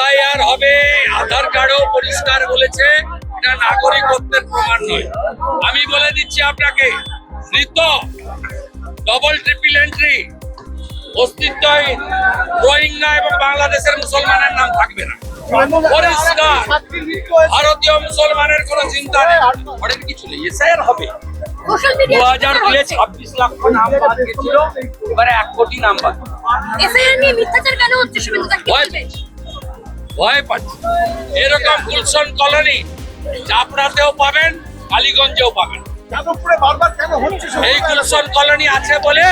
SIR হবে আধার কার্ডও পরিষ্কার বলেছে এটা নাগরিকত্বের প্রমাণ নয়। আমি বলে দিচ্ছি আপনাকে মৃত ডবল ট্রিপল এন্ট্রি অস্তিত্বহীন রোহিঙ্গা এবং বাংলাদেশের মুসলমানের নাম থাকবে না। পরিষ্কার ভারতীয় মুসলমানের কোনো চিন্তা নেই। অনেক কিছু নেই এসআইআর হবে। দু হাজার দুয়ে ছাব্বিশ লক্ষ নাম বাদ গেছিল এবারে এক কোটি নাম্বার এসআইআর নিয়ে মিথ্যাচার কেন হচ্ছে শুভেন্দু দা কি ভয় পাচ্ছে। এরকম গুলশন কলোনি চাপড়াতেও পাবেন কালীগঞ্জেও পাবেন? এই গুলশন কলোনি আছে বলে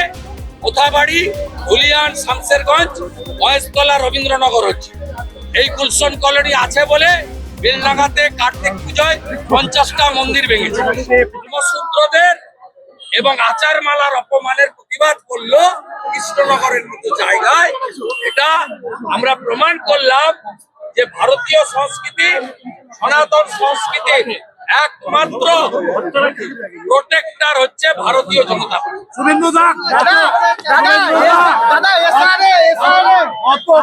কোথাবাড়ি হুলিয়ান শামসেরগঞ্জ মহেশতলা রবীন্দ্রনগর হচ্ছে। এই গুলশন কলোনি আছে বলে বেলডাঙ্গাতে কার্তিক পুজোয় পঞ্চাশটা মন্দির ভেঙেছে। ব্রহ্মসূত্রদের এবং আচার মালার অপমানের প্রতিবাদ করল কৃষ্ণনগরের মতো জায়গায় এটা আমরা প্রমাণ করলাম যে ভারতীয় সংস্কৃতি সনাতন সংস্কৃতির একমাত্র প্রোটেক্টর হচ্ছে ভারতীয় জনতা পার্টি।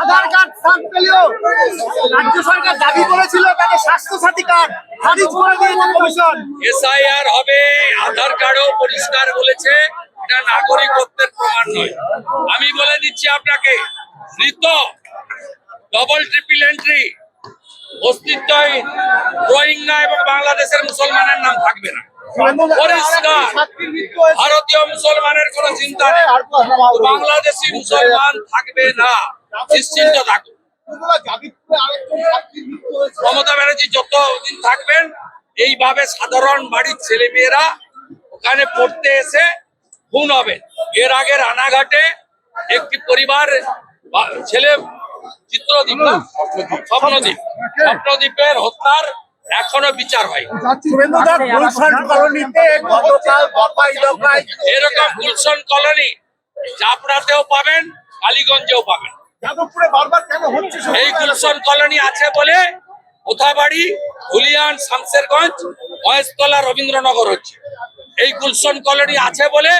আধার কার্ড পেলেও রাজ্য সরকার দাবি করেছিল তাকে স্বাস্থ্য সাথী কার্ড খারিজ করে দিয়েছে কমিশন। এসআইআর হবে, আধার কার্ডও পরিষ্কার বলেছে, এটা নাগরিকত্বের প্রমাণ নয়। আমি বলে দিচ্ছি আপনাকে, মৃত ডবল ট্রিপল এন্ট্রি অস্তিত্বহীন, রোহিঙ্গা এবং বাংলাদেশের মুসলমানের নাম থাকবে না। ভারতীয় মুসলমানের কোনো চিন্তা নেই। বাংলাদেশি মুসলমান থাকবে না। নিশ্চিন্ত থাকুন। মমতা ব্যানার্জি যতদিন থাকবেন এইভাবে সাধারণ বাড়ির ছেলে মেয়েরা ওখানে পড়তে এসে খুন হবে এর আগে রানাঘাটে একটি পরিবার ছেলে চিত্রদ্বীপ? স্বপ্নদ্বীপ স্বপ্নদ্বীপের হত্যার এখনও বিচার হয়। এরকম গুলশন কলোনি চাপড়াতেও পাবেন কালীগঞ্জেও পাবেন। এই গুলশন কলোনি আছে বলে কোথাবাড়ি হুলিয়ান শামসেরগঞ্জ মহেশতলা রবীন্দ্রনগর হচ্ছে। এই গুলশন কলোনি আছে বলে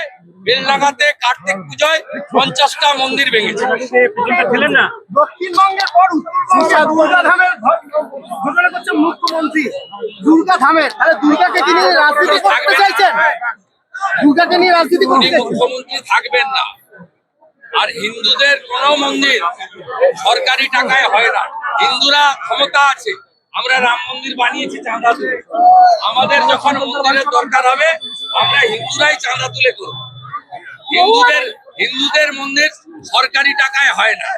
বেলডাঙ্গাতে কার্তিক পুজোয় পঞ্চাশটা মন্দির ভেঙেছে। দক্ষিণবঙ্গের পর উত্তরবঙ্গে দুর্গা করছে মুখ্যমন্ত্রী। তাহলে দুর্গাকে তিনি রাজনীতি করতে চাইছেন? দুর্গাকে নিয়ে রাজনীতি করতে মুখ্যমন্ত্রী থাকবেন না। আর হিন্দুদের কোন মন্দির সরকারি টাকায় হয় না। হিন্দুরা ক্ষমতা আছে। আমরা রাম মন্দির বানিয়েছি চাঁদা তুলে। আমাদের যখন মন্দিরের দরকার হবে, আমরা হিন্দুরাই চাঁদা তুলে করব। হিন্দুদের হিন্দুদের মন্দির সরকারি টাকায় হয় না।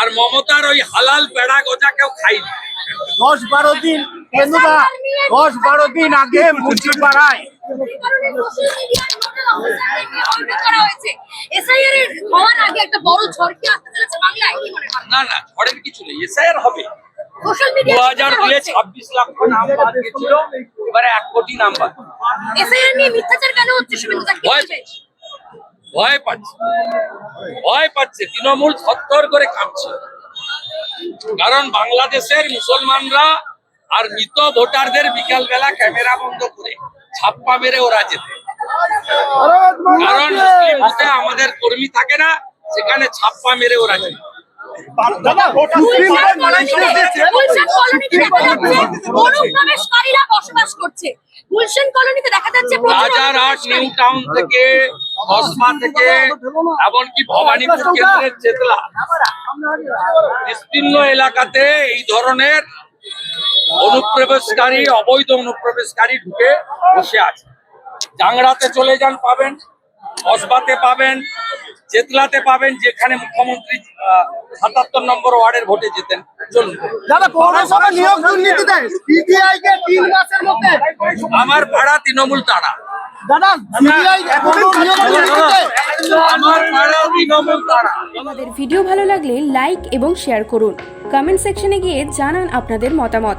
আর মমতার ওই হালাল পেড়া গজা কেউ খাইনি দশ বারো দিন দশ বারো দিন আগে এসআইআর এর হওয়ার আগে একটা বড় ঝড় কি আসতে চলেছে বাংলায় কি মনে হয়? না না ঝড়ের কিছু নেই এসআইআর হবে। দু হাজার দুয়ে ছাব্বিশ লক্ষ নাম বাদ গেছিল এবারে এক কোটি নাম্বার এসআইআর নিয়ে মিথ্যাচার কেন হচ্ছে শুভেন্দু ভয় পাচ্ছে ভয় পাচ্ছে তৃণমূল থরথর করে কাঁপছে কারণ বাংলাদেশের মুসলমানরা আর মৃত ভোটারদের বিকাল বেলা ক্যামেরা বন্ধ করে ছাপ্পা মেরে ওরা যেতে। কারণ মুসলিম বুথে আমাদের কর্মী থাকে না সেখানে ছাপ্পা মেরে ওরা নিউ টাউন থেকে এমনকি ভবানীপুর কেন্দ্রের চেতলা বিস্তীর্ণ এলাকাতে এই ধরনের অনুপ্রবেশকারী অবৈধ অনুপ্রবেশকারী ঢুকে বসে আছে। জাংড়াতে চলে যান পাবেন কসবাতে পাবেন চেতলাতে পাবেন যেখানে মুখ্যমন্ত্রী সাতাত্তর নম্বর ওয়ার্ডের ভোটে যেতেন চলুন। দাদা পৌরসভা নিয়োগ দুর্নীতিতে সিবিআই কে তিন মাসের মধ্যে আমার পাড়া তৃণমূল তারা। দাদা সিবিআই এখনও নিয়োগ দুর্নীতিতে আমার পাড়া তৃণমূল তারা। আমাদের ভিডিও ভালো লাগলে লাইক এবং শেয়ার করুন। কমেন্ট সেকশনে গিয়ে জানান আপনাদের মতামত।